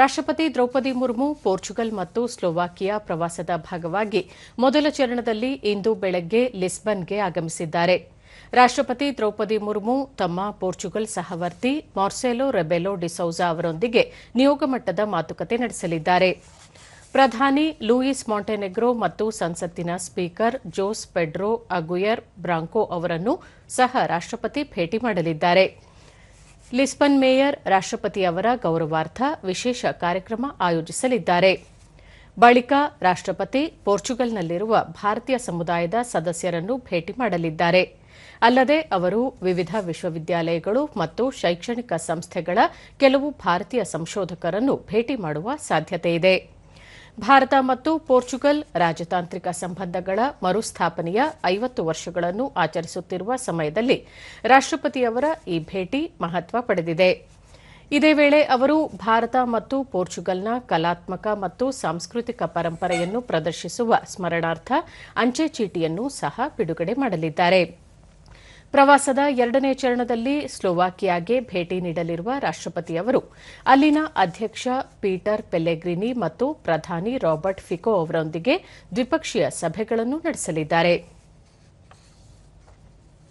ರಾಷ್ಟ್ರಪತಿ ದ್ರೌಪದಿ ಮುರ್ಮು, ಪೋರ್ಚುಗಲ್ ಮತ್ತು ಸ್ಲೋವಾಕಿಯಾ ಪ್ರವಾಸದ ಭಾಗವಾಗಿ ಮೊದಲ ಚರಣದಲ್ಲಿ ಇಂದು ಬೆಳಗ್ಗೆ ಲಿಸ್ಬನ್ಗೆ ಆಗಮಿಸಿದ್ದಾರೆ. ರಾಷ್ಟ್ರಪತಿ ದ್ರೌಪದಿ ಮುರ್ಮು, ತಮ್ಮ ಪೋರ್ಚುಗಲ್ ಸಹವರ್ತಿ ಮಾರ್ಸೆಲೋ ರೆಬೆಲೋ ಡಿಸೌಜಾ ಅವರೊಂದಿಗೆ ನಿಯೋಗ ಮಟ್ಟದ ಮಾತುಕತೆ ನಡೆಸಲಿದ್ದಾರೆ. ಪ್ರಧಾನಿ ಲೂಯಿಸ್ ಮಾಂಟೆನೆಗ್ರೋ ಮತ್ತು ಸಂಸತ್ತಿನ speaker Jose Pedro Aguiar Branco ಅವರನ್ನು ಸಹ ರಾಷ್ಟ್ರಪತಿ ಭೇಟಿ ಮಾಡಲಿದ್ದಾರೆ. ಲಿಸ್ಬನ್ ಮೇಯರ್, ರಾಷ್ಟ್ರಪತಿ ಅವರ ಗೌರವಾರ್ಥ ವಿಶೇಷ ಕಾರ್ಯಕ್ರಮ ಆಯೋಜಿಸಲಿದ್ದಾರೆ. ಬಳಿಕ ರಾಷ್ಟ್ರಪತಿ ಪೋರ್ಚುಗಲ್ನಲ್ಲಿರುವ ಭಾರತೀಯ ಸಮುದಾಯದ ಸದಸ್ಯರನ್ನು ಭೇಟಿ ಮಾಡಲಿದ್ದಾರೆ. ಅಲ್ಲದೆ ಅವರು ವಿವಿಧ ವಿಶ್ವವಿದ್ಯಾಲಯಗಳು ಮತ್ತು ಶೈಕ್ಷಣಿಕ ಸಂಸ್ಥೆಗಳ ಕೆಲವು ಭಾರತೀಯ ಸಂಶೋಧಕರನ್ನು ಭೇಟಿ ಮಾಡುವ ಸಾಧ್ಯತೆಯಿದೆ ಭಾರತ ಮತ್ತು ಪೋರ್ಚುಗಲ್ ರಾಜತಾಂತ್ರಿಕ ಸಂಬಂಧಗಳ ಮರುಸ್ಥಾಪನೆಯ ಐವತ್ತು ವರ್ಷಗಳನ್ನು ಆಚರಿಸುತ್ತಿರುವ ಸಮಯದಲ್ಲಿ ರಾಷ್ಟ್ರಪತಿಯವರ ಈ ಭೇಟಿ ಮಹತ್ವ ಪಡೆದಿದೆ. ಇದೇ ವೇಳೆ ಅವರು ಭಾರತ ಮತ್ತು ಪೋರ್ಚುಗಲ್ನ ಕಲಾತ್ಮಕ ಮತ್ತು ಸಾಂಸ್ಕೃತಿಕ ಪರಂಪರೆಯನ್ನು ಪ್ರದರ್ಶಿಸುವ ಸ್ಮರಣಾರ್ಥ ಅಂಚೆ ಚೀಟಿಯನ್ನು ಸಹ ಬಿಡುಗಡೆ ಮಾಡಲಿದ್ದಾರೆ. ಪ್ರವಾಸದ ಎರಡನೇ ಚರಣದಲ್ಲಿ ಸ್ಲೋವಾಕಿಯಾಗೆ ಭೇಟಿ ನೀಡಲಿರುವ ರಾಷ್ಟ್ರಪತಿಯವರು ಅಲ್ಲಿನ ಅಧ್ಯಕ್ಷ ಪೀಟರ್ ಪೆಲೆಗ್ರಿನಿ ಮತ್ತು ಪ್ರಧಾನಿ ರಾಬರ್ಟ್ ಫಿಕೋ ಅವರೊಂದಿಗೆ ದ್ವಿಪಕ್ಷೀಯ ಸಭೆಗಳನ್ನು ನಡೆಸಲಿದ್ದಾರೆ.